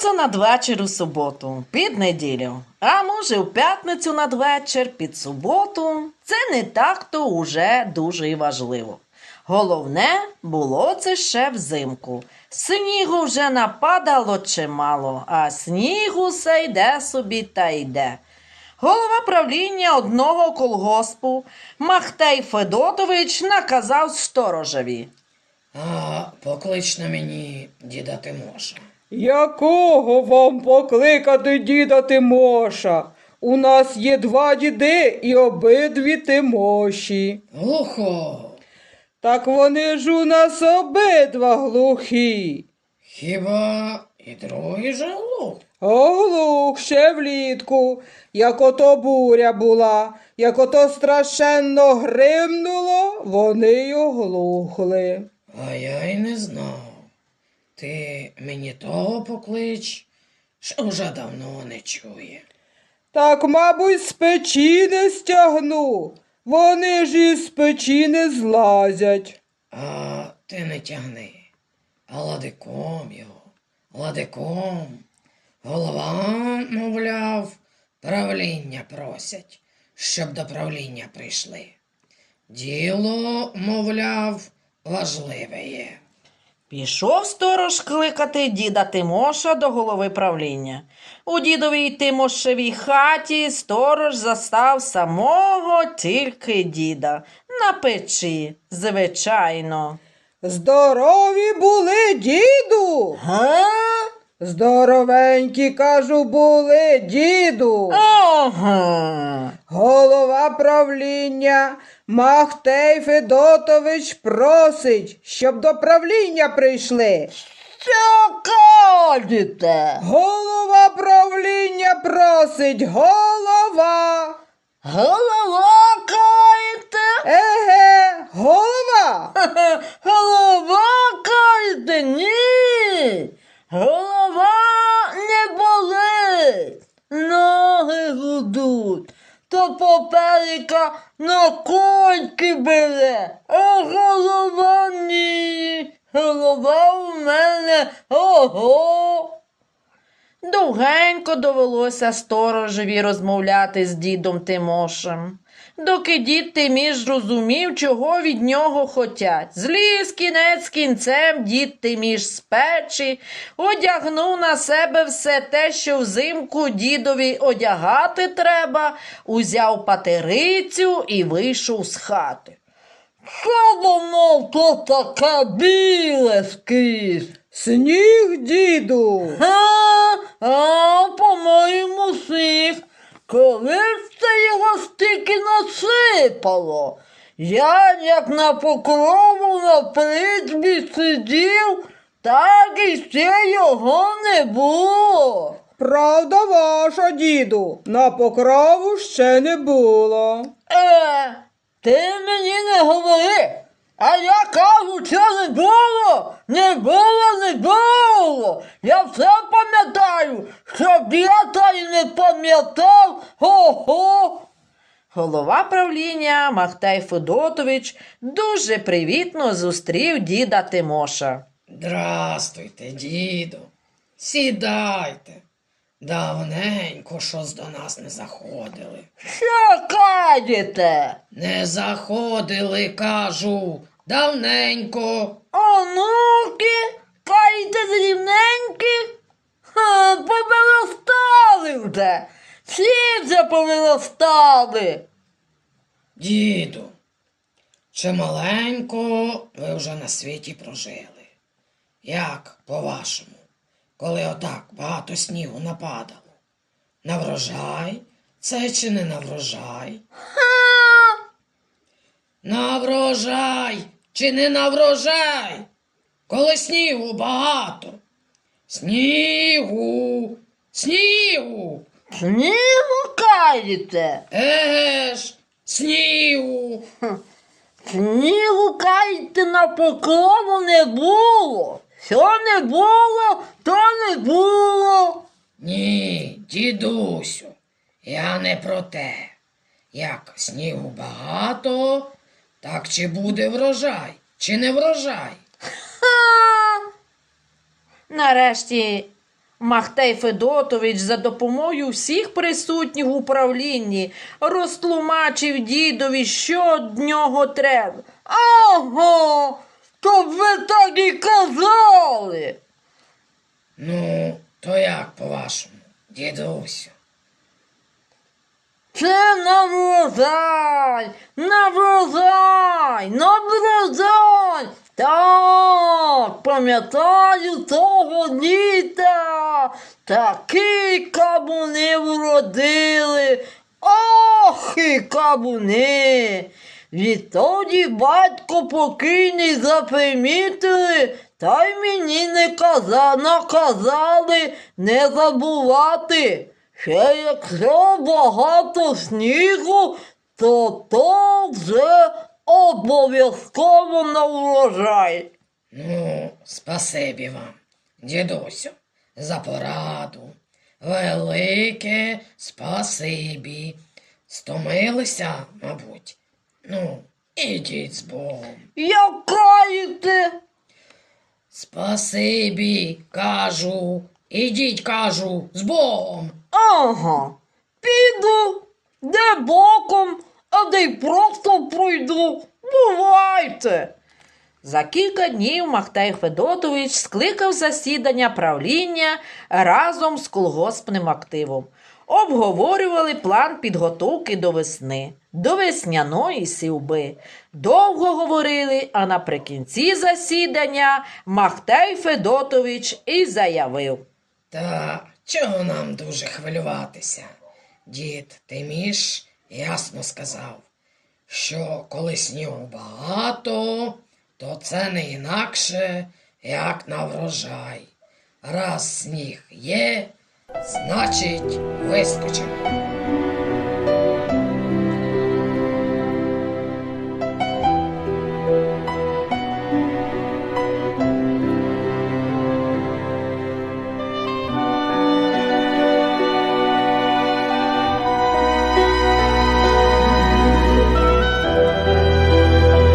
це надвечір у суботу, під неділю. А може, в п'ятницю надвечір, під суботу. Це не так то уже дуже і важливо. Головне було це ще взимку. Снігу вже нападало чимало, а снігу все йде собі та йде. Голова правління одного колгоспу Махтей Федотович наказав сторожеві. А поклич мені діда Тимоша. Якого вам покликати діда Тимоша? У нас є два діди і обидві Тимоші. Глухо, Так вони ж у нас обидва глухі. хіба і другий же глух? Оглух ще влітку, як ото буря була, як ото страшенно гримнуло, вони й оглухли. А я й не знав. Ти мені того поклич, що вже давно не чує. Так, мабуть, з печі не стягну. Вони ж із печі не злазять. А ти не тягни, а ладиком його, ладиком. Голова, мовляв, правління просять, щоб до правління прийшли. Діло, мовляв, важливе є. Пішов сторож кликати діда Тимоша до голови правління. У дідовій Тимошевій хаті сторож застав самого тільки діда. На печі, звичайно. Здорові були, діду. Га? Здоровенькі, кажу, були, діду. Ага. Голова правління Махтей Федотович просить, щоб до правління прийшли. Що кажете? Голова правління просить, голова. Голова каєте? Еге, голова. Голова каєте? Ні. Голова То поперека на коньки бере, а голова ні. Голова у мене ого. Довгенько довелося сторожеві розмовляти з дідом Тимошем. Доки дід Тиміш розумів, чого від нього хотять. Зліз кінець кінцем дід Тиміш з печі, одягнув на себе все те, що взимку дідові одягати треба, узяв патерицю і вийшов з хати. Що воно то таке біле скрізь? Сніг, діду. А, а, по-моєму, сніг. Коли ж це його стільки насипало? Я, як на покрову на призбі сидів, так і ще його не було. Правда ваша, діду, на покрову ще не було. Е, ти мені не говори. А я кажу, що не було, не було, не було. Я все пам'ятаю, щоб я та й не пам'ятав. Го-го. Голова правління Махтай Федотович дуже привітно зустрів діда Тимоша. Здрастуйте, діду. Сідайте. Давненько щось до нас не заходили. Що кажете? Не заходили, кажу. Давненько. Онуки, каєте рівненькі? Повиростали вже. Всі вже повиростали. Діду, чималенько ви вже на світі прожили. Як, по-вашому, коли отак багато снігу нападало? На врожай? Це чи не на врожай? Ха, На врожай чи не на врожай? Коли снігу багато. Снігу, снігу, снігу каєте? еге ж, снігу. Снігу каєте на покрову не було. Що не було, то не було. Ні, дідусю, я не про те. Як снігу багато, так чи буде врожай, чи не врожай? Ха. Нарешті Махтей Федотович за допомогою всіх присутніх в управлінні розтлумачив дідові, що від нього треба. Ага, то ви так і казали. Ну, то як по-вашому, дідусю? Це на врожай, на врожай, на врожай. Так, пам'ятаю того літа. Такі кабуни вродили. Ох, і кабуни. Відтоді батько покійний запримітили, та й мені не каза, наказали не забувати. Ще якщо багато снігу, то то вже обов'язково на врожай. Ну, спасибі вам, дідусю, за пораду. Велике спасибі. Стомилися, мабуть. Ну, ідіть з Богом. Якаєте? Спасибі, кажу. Ідіть, кажу, з Богом. Ага, піду, де боком, а де й просто пройду. Бувайте. За кілька днів Махтай Федотович скликав засідання правління разом з колгоспним активом. Обговорювали план підготовки до весни, до весняної сівби. Довго говорили, а наприкінці засідання Махтай Федотович і заявив. Та чого нам дуже хвилюватися? Дід Тиміш ясно сказав, що коли снігу багато, то це не інакше, як на врожай. Раз сніг є, значить вискочимо.